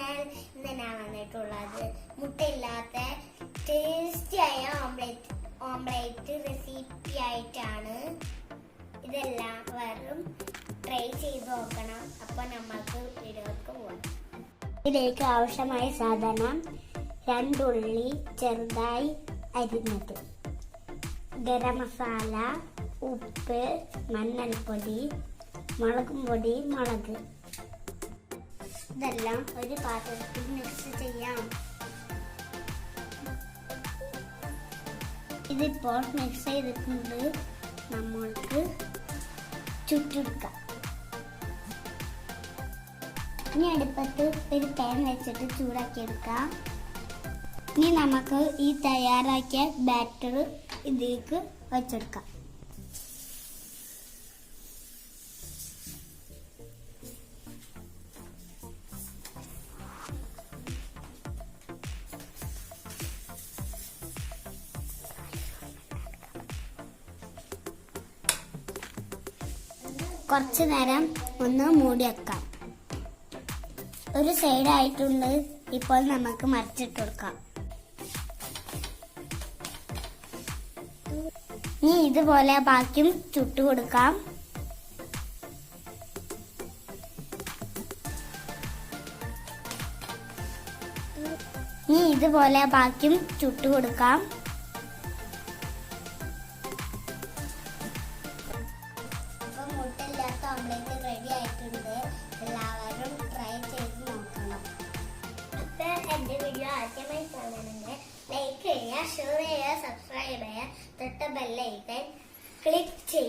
Channel ഇന്ന് ഞാൻ വന്നിട്ടുള്ളത്. മുട്ടയില്ലാത്ത ടേസ്റ്റിയായ ഓംലെറ്റ് ഓംലെറ്റ് റെസിപ്പി ആയിട്ടാണ് വെറും ട്രൈ ചെയ്ത് നോക്കണം. അപ്പോൾ നമുക്ക് വീഡിയോക്ക് പോകാം ഇതിലേക്ക് ആവശ്യമായ സാധനം രണ്ടുള്ളി ചെറുതായി അരിഞ്ഞത്. ഗരം മസാല ഉപ്പ് മഞ്ഞൾപ്പൊടി മുളകും പൊടി മുളക്. ഇതെല്ലാം ഒരു പാത്രത്തിൽ മിക്സ് ചെയ്യാം. ഇതിപ്പോൾ മിക്സ് ചെയ്തിട്ടുണ്ട്. നമ്മൾക്ക് ചുറ്റെടുക്കാം ഇനി അടുപ്പത്ത് ഒരു പാൻ വെച്ചിട്ട് ചൂടാക്കിയെടുക്കാം. ഇനി നമുക്ക് ഈ തയ്യാറാക്കിയ ബാറ്റർ ഇതിലേക്ക് വെച്ചെടുക്കാം. കുറച്ച് നേരം ഒന്ന് മൂടി വെക്കാം. ഒരു സൈഡ് ആയിട്ടുണ്ട്. ഇപ്പോൾ നമുക്ക് മറിച്ചിട്ട് കൊടുക്കാം. ഇനി ഇതുപോലെ ബാക്കിയും ചുട്ടു കൊടുക്കാം. ഇനി ഇതുപോലെ ബാക്കിയും ചുട്ടു കൊടുക്കാം. റെഡി എല്ലാവരും ട്രൈ ചെയ്ത് നോക്കണം. അപ്പൊ എന്റെ വീഡിയോ ആദ്യമായി കാണണമെങ്കിൽ ലൈക്ക് ചെയ്യുക ഷെയർ ചെയ്യുക സബ്സ്ക്രൈബ് ചെയ്യുക തൊട്ട ബെല്ലൈക്കൻ ക്ലിക്ക് ചെയ്യുക.